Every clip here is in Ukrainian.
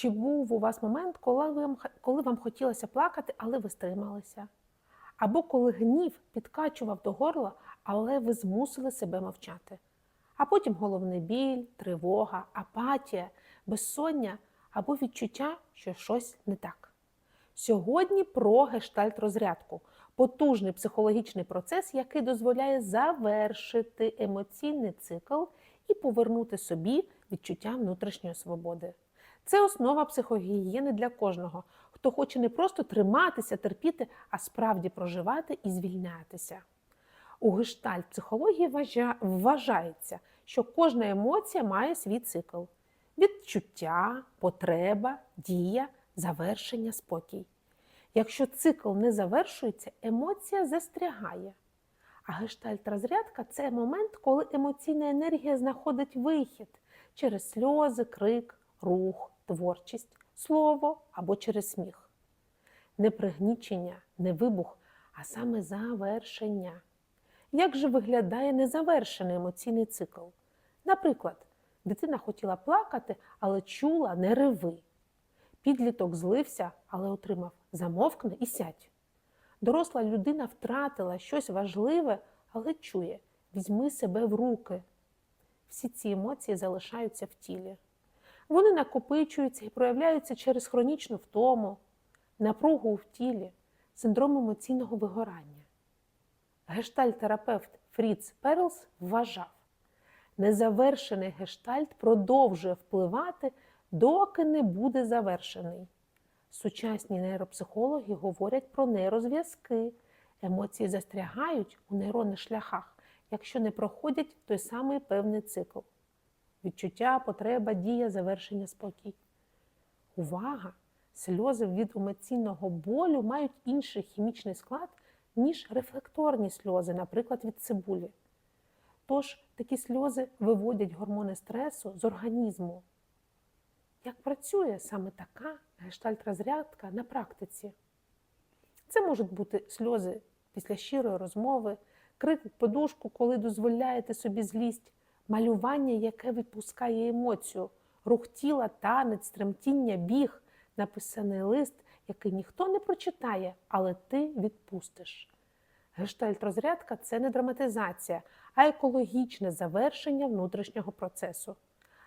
Чи був у вас момент, коли вам, коли вам хотілося плакати, але ви стрималися? Або коли гнів підкачував до горла, але ви змусили себе мовчати? А потім головний біль, тривога, апатія, безсоння або відчуття, що щось не так. Сьогодні про гештальт розрядку потужний психологічний процес, який дозволяє завершити емоційний цикл і повернути собі відчуття внутрішньої свободи. Це основа психогігієни для кожного, хто хоче не просто триматися, терпіти, а справді проживати і звільнятися. У гештальт психології вважається, що кожна емоція має свій цикл: відчуття, потреба, дія, завершення, спокій. Якщо цикл не завершується, емоція застрягає. А гештальт-розрядка це момент, коли емоційна енергія знаходить вихід через сльози, крик, рух, творчість, слово або через сміх. Не пригнічення, не вибух, а саме завершення. Як же виглядає незавершений емоційний цикл? Наприклад, дитина хотіла плакати, але чула не реви. Підліток злився, але отримав замовкни і сядь. Доросла людина втратила щось важливе, але чує візьми себе в руки. Всі ці емоції залишаються в тілі. Вони накопичуються і проявляються через хронічну втому, напругу в тілі, синдром емоційного вигорання. Гештальт-терапевт Фріц Перлс вважав, незавершений гештальт продовжує впливати, доки не буде завершений. Сучасні нейропсихологи говорять про нейрозв'язки. Емоції застрягають у нейронних шляхах, якщо не проходять той самий певний цикл. Відчуття, потреба, дія, завершення, спокій. Увага! Сльози від емоційного болю мають інший хімічний склад, ніж рефлекторні сльози, наприклад, від цибулі. Тож такі сльози виводять гормони стресу з організму. Як працює саме така гештальт-розрядка на практиці? Це можуть бути сльози після щирої розмови, крик в подушку, коли дозволяєте собі злість, малювання, яке відпускає емоцію, рух тіла, танець, тремтіння, біг, написаний лист, який ніхто не прочитає, але ти відпустиш. Гештальт-розрядка це не драматизація, а екологічне завершення внутрішнього процесу.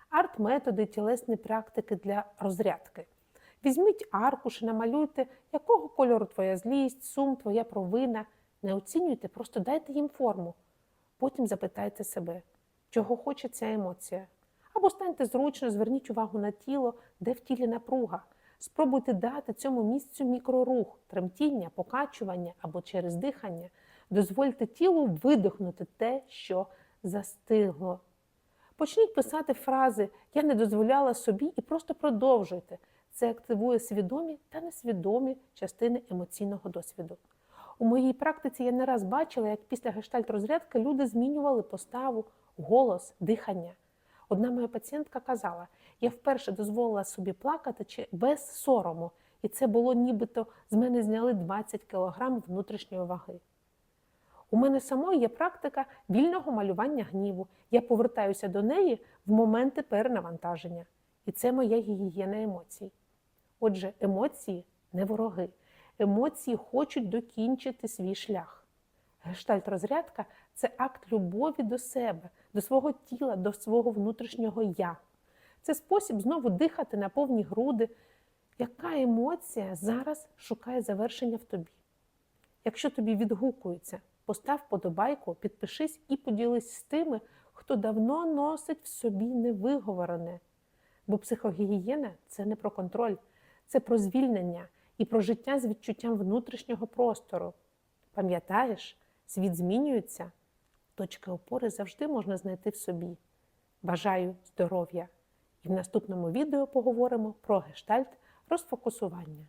Арт-методи, тілесні практики для розрядки. Візьміть аркуш і намалюйте, якого кольору твоя злість, сум, твоя провина. Не оцінюйте, просто дайте їм форму. Потім запитайте себе, чого хоче ця емоція. Або станьте зручно, зверніть увагу на тіло, де в тілі напруга. Спробуйте дати цьому місцю мікрорух, тремтіння, покачування або через дихання. Дозвольте тілу видихнути те, що застигло. Почніть писати фрази Я не дозволяла собі і просто продовжуйте. Це активує свідомі та несвідомі частини емоційного досвіду. У моїй практиці я не раз бачила, як після гештальт-розрядки люди змінювали поставу, голос, дихання. Одна моя пацієнтка казала: я вперше дозволила собі плакати без сорому, і це було нібито з мене зняли 20 кг внутрішньої ваги. У мене самої є практика вільного малювання гніву. Я повертаюся до неї в моменти перенавантаження. І це моя гігієна емоцій. Отже, емоції не вороги. Емоції хочуть докінчити свій шлях. Гештальт-розрядка це акт любові до себе, до свого тіла, до свого внутрішнього я. Це спосіб знову дихати на повні груди. Яка емоція зараз шукає завершення в тобі? Якщо тобі відгукується, постав подобайку, підпишись і поділись з тими, хто давно носить в собі невиговорене. Бо психогігієна це не про контроль, це про звільнення і про життя з відчуттям внутрішнього простору. Пам'ятаєш, світ змінюється, точки опори завжди можна знайти в собі. Бажаю здоров'я! І в наступному відео поговоримо про гештальт розфокусування.